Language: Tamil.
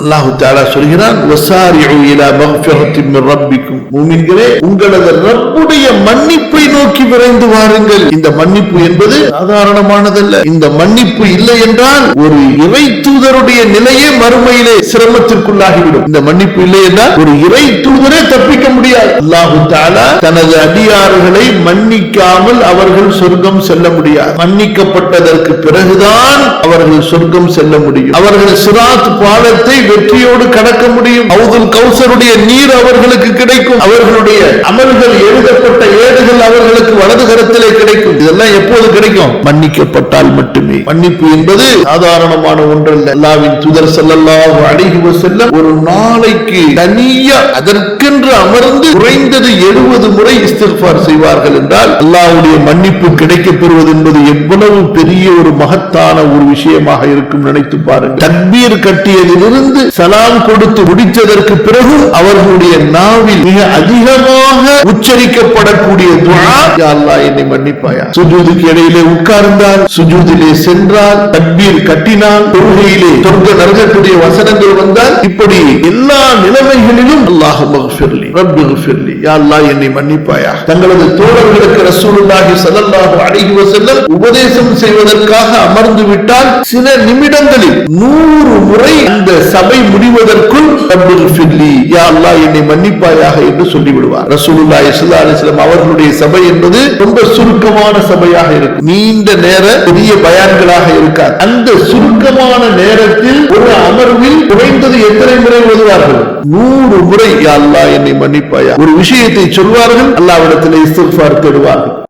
அல்லாஹு தாலா சொல்கிறான் மூமின்களே உங்களது ரப்புடைய மன்னிப்பை நோக்கி விரைந்து வாருங்கள். இந்த மன்னிப்பு என்பது சாதாரணமானதல்ல. இந்த மன்னிப்பு இல்லை என்றால் ஒரு இறை தூதருடைய நிலையே மறுமையிலே சிரமத்திற்குள்ளாகிவிடும். இந்த மன்னிப்பு இல்லை என்றால் ஒரு இறை தூதரே தப்பிக்க முடியாது. அல்லாஹு தாலா தனது அடியார்களை மன்னிக்காமல் அவர்கள் சொர்க்கம் செல்ல முடியாது. மன்னிக்கப்பட்டதற்கு பிறகுதான் அவர்கள் சொர்க்கம் செல்ல முடியும். அவர்கள் சிராத் பாலத்தை வெற்றியோடு கடக்க முடியும். அவுதுல் கௌசருடைய நீர் அவர்களுக்கு கிடைக்கும். அவர்களுடைய அமல்கள் அவர்களுக்கு வலது கரத்திலே கிடைக்கும். இதெல்லாம் எப்போது கிடைக்கும்? மன்னிக்கப்பட்டால் மட்டுமே. மன்னிப்பு என்பது சாதாரணமான ஒன்றல்ல. அல்லாவின் தூதர் ஸல்லல்லாஹு அலைஹி வஸல்லம் ஒரு நாளைக்கு தனியா அதற்கென்று அமர்ந்து குறைந்தது எழுபது முறை இஸ்திக்பார் செய்வார்கள் என்றால் அல்லாஹ்வுடைய மன்னிப்பு கிடைக்கப் பெறுவது என்பது எவ்வளவு பெரிய ஒரு மகத்தான ஒரு விஷயமாக இருக்கும் நினைத்து பாருங்கள். தக்பீர் கட்டியதிலிருந்து சலாம் கொடுத்து முடித்ததற்கு பிறகும் அவர்களுடைய நாவில் மிக அதிகமாக உச்சரிக்கப்படக்கூடிய யா அல்லாஹ் என்னை மன்னிப்பாயா? சுஜூதுக்கு இடையிலே சுஜூதிலே சென்றால் தக்பீர் கட்டினால் தொழுகையிலே சொர்க்க நரகத்துடைய வசனங்கள் வந்தால் இப்படி எல்லா நிலைமைகளிலும் அல்லாஹ் ரப்பி யா அல்லாஹ் என்னை மன்னிப்பாயா? தங்களது தோழர்களுக்கு ரசூலுல்லாஹி ஸல்லல்லாஹு அலைஹி வஸல்லம் உபதேசம் செய்வதற்காக அமர்ந்து விட்டால் சில நிமிடங்களில் நூறு முறை அந்த சபை முடிவதற்குள் யா அல்லா என்னை மன்னிப்பாயாக என்று சொல்லிவிடுவார். ரசூலுல்லா ஸல்லல்லாஹு அவர்களுடைய சபை என்பது ரொம்ப சுருக்கமான சபையாக இருக்கும். நீண்ட நேர பெரிய பயான்களாக இருக்காது. அந்த சுருக்கமான நேரத்தில் ஒரு அமர்வில் குறைந்தது எத்தனை முறை ஓதுவார்கள்? நூறு முறை யா அல்லாஹ் என்னை மன்னிப்பாயா? ஒரு விஷயத்தை சொல்வார்கள் அல்லாவிடத்தில் இஸ்திக்பார் தேடுவார்கள்.